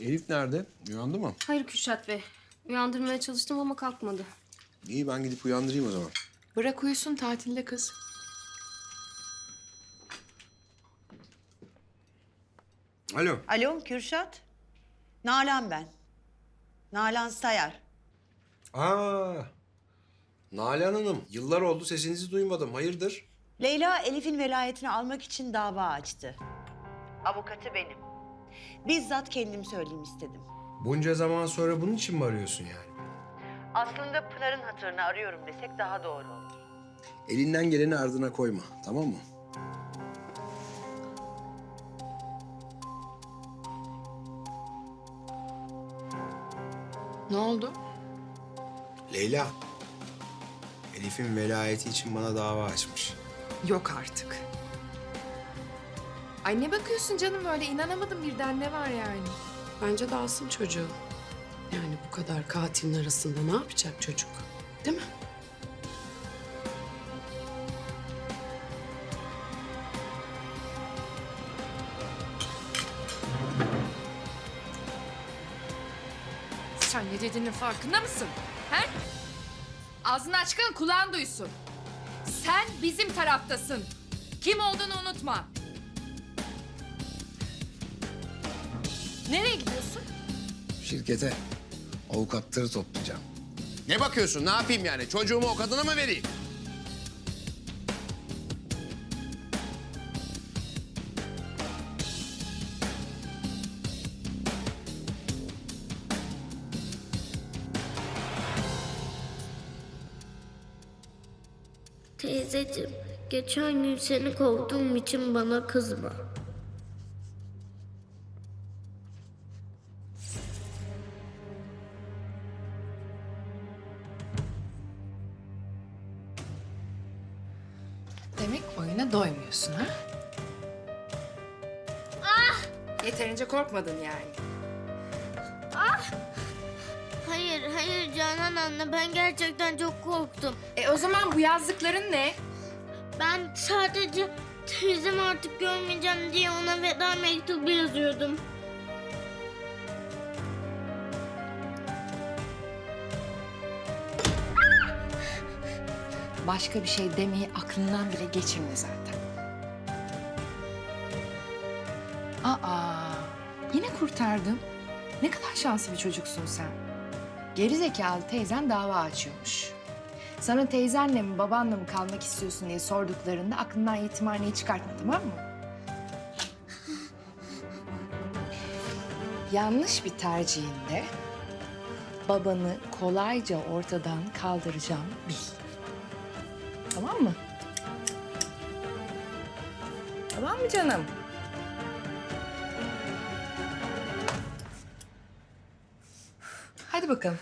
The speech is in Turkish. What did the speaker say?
Elif nerede? Uyandı mı? Hayır Kürşat Bey. Uyandırmaya çalıştım ama kalkmadı. İyi ben gidip uyandırayım o zaman. Bırak uyusun tatilde kız. Alo. Alo Kürşat. Nalan ben. Nalan Sayar. Aa. Nalan Hanım, yıllar oldu sesinizi duymadım. Hayırdır? Leyla Elif'in velayetini almak için dava açtı. Avukatı benim. Bizzat kendim söyleyeyim istedim. Bunca zaman sonra bunun için mi arıyorsun yani? Aslında Pınar'ın hatırını arıyorum desek daha doğru olur. Elinden geleni ardına koyma, tamam mı? Ne oldu? Leyla. Elif'in velayeti için bana dava açmış. Yok artık. Ay ne bakıyorsun canım öyle inanamadım birden ne var yani? Bence de alsın çocuğu. Yani bu kadar katilin arasında ne yapacak çocuk? Değil mi? Sen ne dediğinin farkında mısın? He? Ağzını açkan kulağın duysun. Sen bizim taraftasın. Kim olduğunu unutma. Nereye gidiyorsun? Şirkete avukatları toplayacağım. Ne bakıyorsun? Ne yapayım yani? Çocuğumu o kadına mı vereyim? Teyzeciğim, geçen gün seni kovduğum için bana kızma. Demek oyuna doymuyorsun ha? Yeterince korkmadın yani. Hayır, hayır Canan anne, ben gerçekten çok korktum. E o zaman bu yazdıkların ne? Ben sadece teyzemi artık görmeyeceğim diye ona veda mektubu yazıyordum. Başka bir şey demeyi aklından bile geçirme zaten. Aa, yine kurtardım. Ne kadar şanslı bir çocuksun sen. Geri zekalı teyzen dava açıyormuş. Sana teyzenle mi babanla mı kalmak istiyorsun diye sorduklarında aklından yetimhaneyi çıkartma tamam mı? Yanlış bir tercihinde babanı kolayca ortadan kaldıracağım bil. Tamam mı? Tamam mı canım? Hadi bakalım.